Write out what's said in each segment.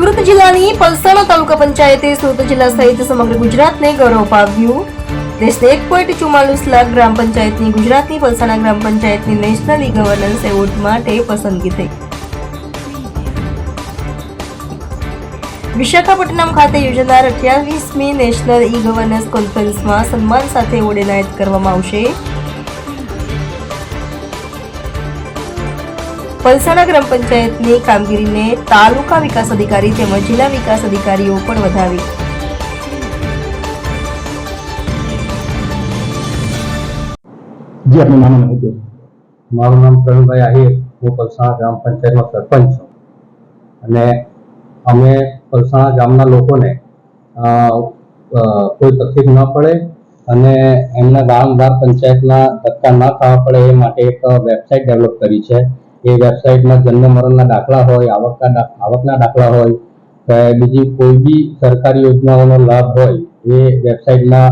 જિલ્લાની પલસાણા તાલુકા પંચાયતે સુરત જિલ્લા સહિત સમગ્ર ગુજરાતને ગૌરવ અપાવ્યું. દેશને એક પોઈન્ટ ચુમ્માલીસ લાખ ગ્રામ પંચાયતની ગુજરાતની પલસાણા ગ્રામ પંચાયતની નેશનલ ઈ ગવર્નન્સ એવોર્ડ માટે પસંદગી થઈ. વિશાખાપટ્ટનમ ખાતે યોજાનાર અઠ્યાવીસમી નેશનલ ઈ ગવર્નન્સ કોન્ફરન્સમાં સન્માન સાથે એવોર્ડ એનાયત કરવામાં આવશે. પલસાણા ગ્રામ પંચાયતની કામગીરીને તાલુકા વિકાસ અધિકારી તેમજ જિલ્લા વિકાસ અધિકારીઓ પણ વધાવી. જી આપનું નામ અને હોદ્દો મારું નામ પ્રવીણભાઈ આહિર. હું પલસાણા ગ્રામ પંચાયતમાં સરપંચ છું. અને અમે પલસાણા ગામના લોકોને કોઈ તકલીફ ન પડે અને એમના ગામ ગ્રામ પંચાયતના ધક્કા ન ખાવા પડે એ માટે એક વેબસાઇટ ડેવલપ કરી છે. એ વેબસાઇટમાં જન્મ મરણના દાખલા હોય, આવકના આવકના દાખલા હોય, કે બીજી કોઈ બી સરકારી યોજનાઓનો લાભ હોય, એ વેબસાઇટમાં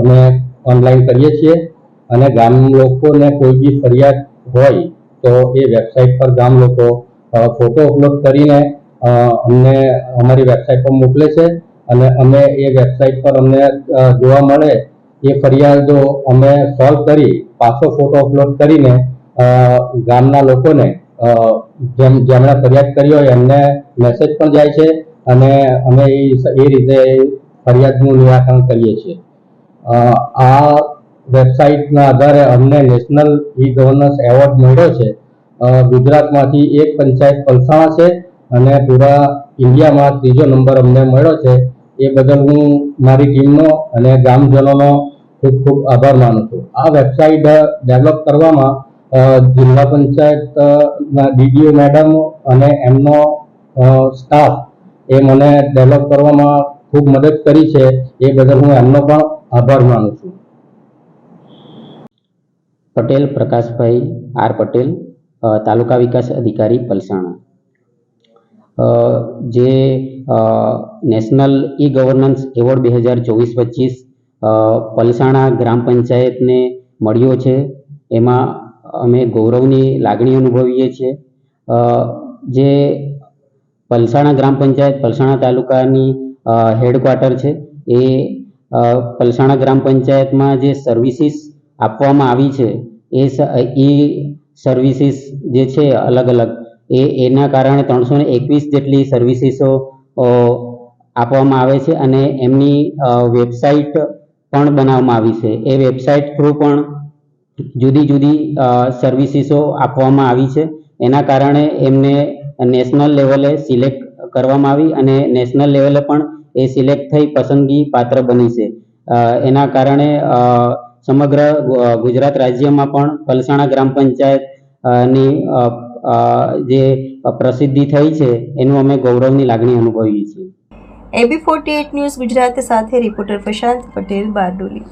અમે ઓનલાઈન કરીએ છીએ. અને ગામ લોકોને કોઈ બી ફરિયાદ હોય, તો એ વેબસાઇટ પર ગામ લોકો ફોટો અપલોડ કરીને અમને અમારી વેબસાઇટ પર મોકલે છે. અને અમે એ વેબસાઇટ પર અમને જોવા મળે, એ ફરિયાદો અમે સોલ્વ કરી, પાછો ફોટો અપલોડ કરીને ગામના લોકોને જેમ, જેમણે ફરિયાદ કરી હોય એમને મેસેજ પણ જાય છે અને અમે એ રીતે ફરિયાદનું નિરાકરણ કરીએ છીએ. આ વેબસાઇટના આધારે અમને નેશનલ ઈ ગવર્નન્સ એવોર્ડ મળ્યો છે. ગુજરાતમાંથી એક પંચાયત પલસાણા છે અને પૂરા ઇન્ડિયામાં ત્રીજો નંબર અમને મળ્યો છે. એ બદલ હું મારી ટીમનો અને ગામજનોનો ખૂબ ખૂબ આભાર માનું છું. આ વેબસાઇટ ડેવલપ કરવામાં જિલ્લા પંચાયતના ડીડીઓ મેડમ અને એમનો સ્ટાફ એ મને ડેવલપ કરવામાં ખૂબ મદદ કરી છે. એ બદલ હું એમનો પણ આભાર માનું છું. પટેલ, પ્રકાશભાઈ આર પટેલ તાલુકા વિકાસ અધિકારી, પલસાણા. જે નેશનલ ઈ ગવર્નન્સ એવોર્ડ બે હજાર ચોવીસ પચીસ પલસાણા ગ્રામ પંચાયતને મળ્યો છે. એમાં અમે ગૌરવની લાગણી અનુભવીએ છીએ. જે પલસાણા ગ્રામ પંચાયત, પલસાણા તાલુકાની હેડક્વાર્ટર છે, એ પલસાણા ગ્રામ પંચાયતમાં જે સર્વિસીસ આપવામાં આવી છે, એ એ સર્વિસીસ જે છે અલગ અલગ એ, એના કારણે ત્રણસો ને એકવીસ જેટલી સર્વિસીસો આપવામાં આવે છે અને એમની વેબસાઇટ પણ બનાવવામાં આવી છે. એ વેબસાઇટ થ્રુ પણ જુદી જુદી સર્વિસીસો આપવામાં આવી છે. એના કારણે એમને નેશનલ લેવલે સિલેક્ટ કરવામાં આવી અને નેશનલ લેવલે પણ એ સિલેક્ટ થઈ પસંદગી પાત્ર બની છે. એના કારણે સમગ્ર ગુજરાત રાજ્યમાં પણ પલસાણા ગ્રામ પંચાયતની જે પ્રસિદ્ધિ થઈ છે, એનું અમે ગૌરવની લાગણી અનુભવીએ છીએ. એબી ફોર્ટી ન્યૂઝ ગુજરાત સાથે, રિપોર્ટર પ્રશાંત પટેલ બારડોલી.